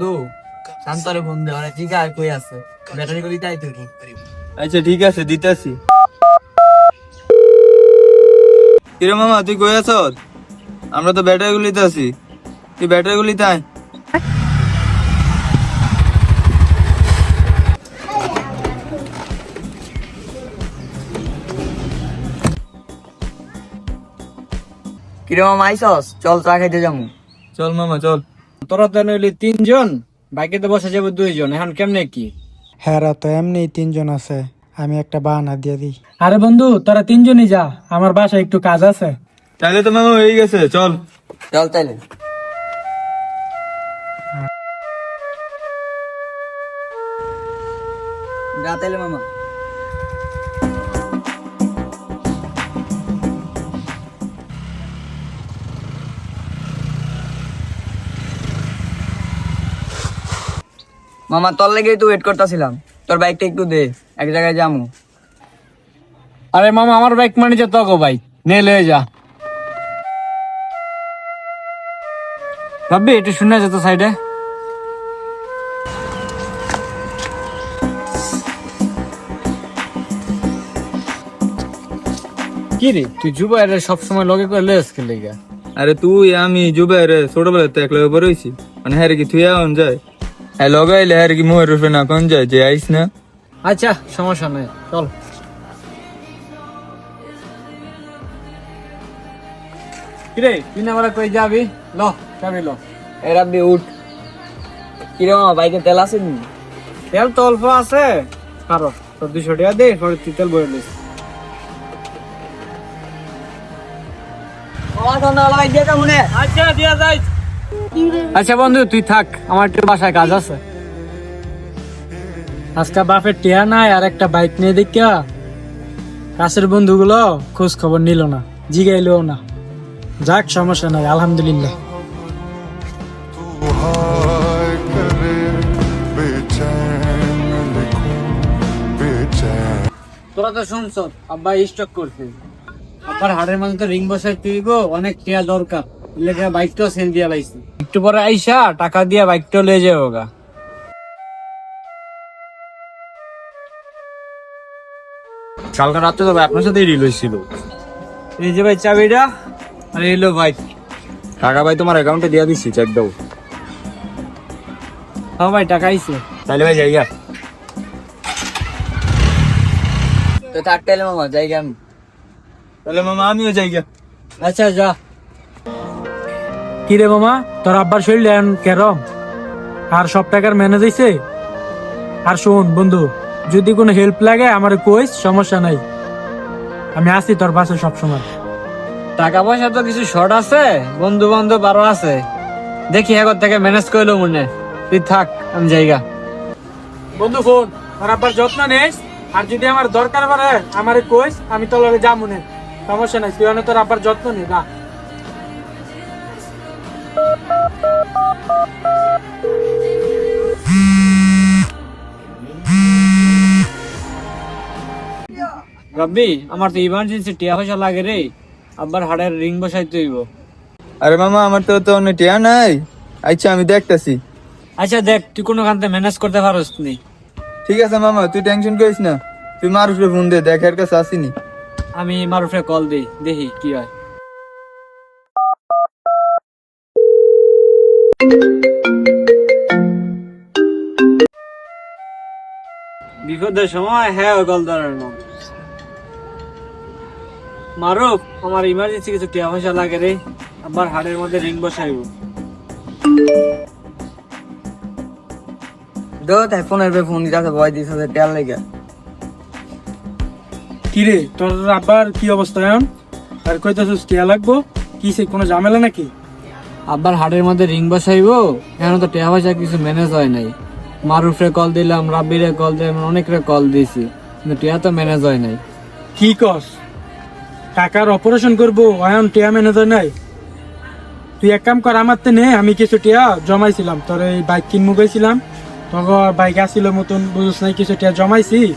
বন্ধু। শান্তরে দে অনেক ঠিক আর কই আছে? ব্যাটারি করি তাই তুই আচ্ছা ঠিক আছে দিতেছি। কিরে মামা তুই কই আছ আমরা তো ব্যাটারি গুলিতে আছি তুই ব্যাটারি গুলি তাই কিরে মামা আইসস? চল চা খাইতে যাব চল মামা চল। তোরা তো নইলি তিনজন বাইকেতে বসে যাব দুইজন এখন কেমনে কি? হ্যাঁ তো এমনি তিনজন আছে আমি একটা বাহানা দিয়ে দিই। আরে বন্ধু তোরা তিনজনই যা আমার বাসায় একটু কাজ আছে। তাহলে তো মামা হয়ে গেছে চল। চল তাইলে। যা তাইলে মামা। মামা তোর লেগেই তো ওয়েট করতেছিলাম। তোর বাইকটা একটু দে এক জায়গায় যামু। আরে মামা আমার বাইক মানে যে তগো বাইক নে লয়ে যা। ভাববি একটু শুনে যেত সাইডে কি রে তুই যুব আরে সবসময় লগে করে লয়ে আসকে লেগা? আরে তুই আমি জুবের ছোটবেলা তো একলা বড় হয়েছি মানে হ্যাঁ রে কি তুই এখন যায় লগাইলে হ্যাঁ কি মোহের রূপে না কোন যায় যে আইস না আচ্ছা সমস্যা নাই চল। কিরে তুই না কই যাবি? ল যাবি ল। এ রাব্বি উঠ। কিরে মামা বাইকে তেল আছে নি? তেল তো অল্প আছে। কারও তোর দুশো টাকা দে পরে তুই তেল বয়ে যাব আচ্ছা দিয়া যাই। আচ্ছা বন্ধু, তুই থাক, আমার একটু বাসায় কাজ আছে। আজকে বাপের টিয়া নাই, আর একটা বাইক নিয়ে দেখা। কাছের বন্ধুগুলো খোঁজ খবর নিল না, জিগাইলো না। যাক, সমস্যা নাই, আলহামদুলিল্লাহ। তোরা তো শুনছ, আব্বা স্টক করছে। আব্বার হাড়ের মাঝে তো রিং বসাই তুই গো অনেক টিয়া দরকার। লেগে বাইকটাও সেল দিয়া পাইছি একটু পরে আইসা টাকা দিয়া বাইকটা লয়ে যাব গা। কালকে রাত্রে তো আপনার সাথেই রিল হয়েছিল। এই যে ভাই চাবিটা আর এলো ভাই। টাকা ভাই তোমার অ্যাকাউন্টে দিয়ে দিচ্ছি চেক দাও। হ্যাঁ ভাই টাকা আইছে। তাহলে ভাই যাই গা। তো থাক তাইলে মামা যাই গে আমি। তাহলে মামা আমিও যাই গা। আচ্ছা যা। কি রে মামা? তোর আব্বার শরীর এখন কেরম। আর সব টাকার ম্যানেজ হয়েছে আর শোন বন্ধু যদি কোনো হেল্প লাগে আমার কইস সমস্যা নাই। আমি আছি তোর পাশে সবসময়। টাকা পয়সা তো কিছু শর্ট আছে বন্ধু বান্ধব আরও আছে। দেখি এখন থেকে ম্যানেজ করল মনে তুই থাক আমি জায়গা। বন্ধু ফোন তোর আব্বার যত্ন নিস আর যদি আমার দরকার পড়ে আমার কইস আমি তোর লগে যাব না। সমস্যা নাই তুই অনেক তোর আব্বার যত্ন নি না রব্বি আমার তো ইমার্জেন্সি টিয়া পয়সা লাগে রে। আব্বার হাড়ের রিং বসাই তুইব আরে মামা আমার তো তো অনেক টিয়া নাই। আচ্ছা আমি দেখতাছি। আচ্ছা দেখ তুই কোনো কান্তে ম্যানেজ করতে পারস নি। ঠিক আছে মামা তুই টেনশন করিস না। তুই মারুফে ফোন দে দেখার কাছে আসিনি। আমি মারুফে কল দিই দেখি কি হয়। বিপদের সময় হ্যাঁ ওই ধরার নাম মারুফ আমার ইমার্জেন্সি কিছু টিয়া পয়সা লাগে রে। আবার হাড়ের মধ্যে রিং বসাইব। দো তাই ফোনের পে ফোন দিতে ভয় দিতে তেল লেগে। কি রে তোর আব্বার কি অবস্থা এখন? আর কইতেছিস টিয়া লাগবো? কি সে কোনো ঝামেলা নাকি? আব্বার হাড়ের মধ্যে রিং বসাইবো? এখন তো টিয়া পয়সা কিছু ম্যানেজ হয় নাই। মারুফে কল দিলাম, রাব্বিরে কল দিলাম, অনেকরে কল দিয়েছি। কিন্তু টিয়া তো ম্যানেজ হয় নাই। কি কস? টাকার অপারেশন করব এখন টিয়া ম্যানেজার নাই। তুই এক কাম কর, আমার তো নে, আমি কিছু টিয়া জমাইছিলাম। তোর এই বাইক কিনবো গেছিলাম। তখন বাইক আসছিল মতন বুঝছ নাই, কিছু টিয়া জমাইছি।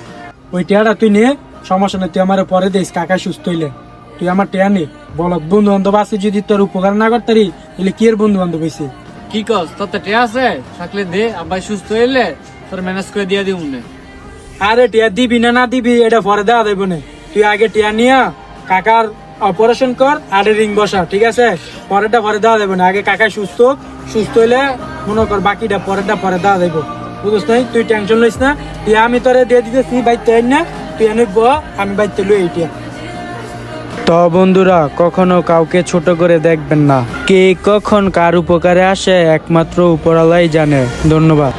ওই টিয়াটা তুই নে, সমস্যা নেই, তুই আমার পরে দিস কাকা সুস্থ হইলে। তুই আমার টিয়া নে। বল বন্ধু বান্ধব আছে যদি তোর উপকার না করতারি তাহলে কি এর বন্ধু বান্ধব হয়েছে কি কস তোর তো টিয়া আছে? থাকলে দে আব্বাই সুস্থ হইলে তোর ম্যানেজ করে দিয়ে দিই মনে আরে টিয়া দিবি না না দিবি এটা পরে দেওয়া দেবো না। তুই আগে টিয়া নিয়া কাকার অপারেশন কর আর রিং বসা ঠিক আছে? পরেরটা পরে দেওয়া দেবো না। আগে কাকা সুস্থ হোক, সুস্থ হইলে মনে কর বাকিটা পরেরটা পরে দেওয়া দেবো বুঝছ নাই? তুই টেনশন লইস না। টিয়া আমি তোরে দিয়ে দিতেছি বাইতে আইন না। তুই এনে ব আমি বাইতে লই এই টিয়া। তো বন্ধুরা, কখনো কাউকে ছোট করে দেখবেন না। কে কখন কার উপকারে আসে একমাত্র উপরালাই জানে। ধন্যবাদ।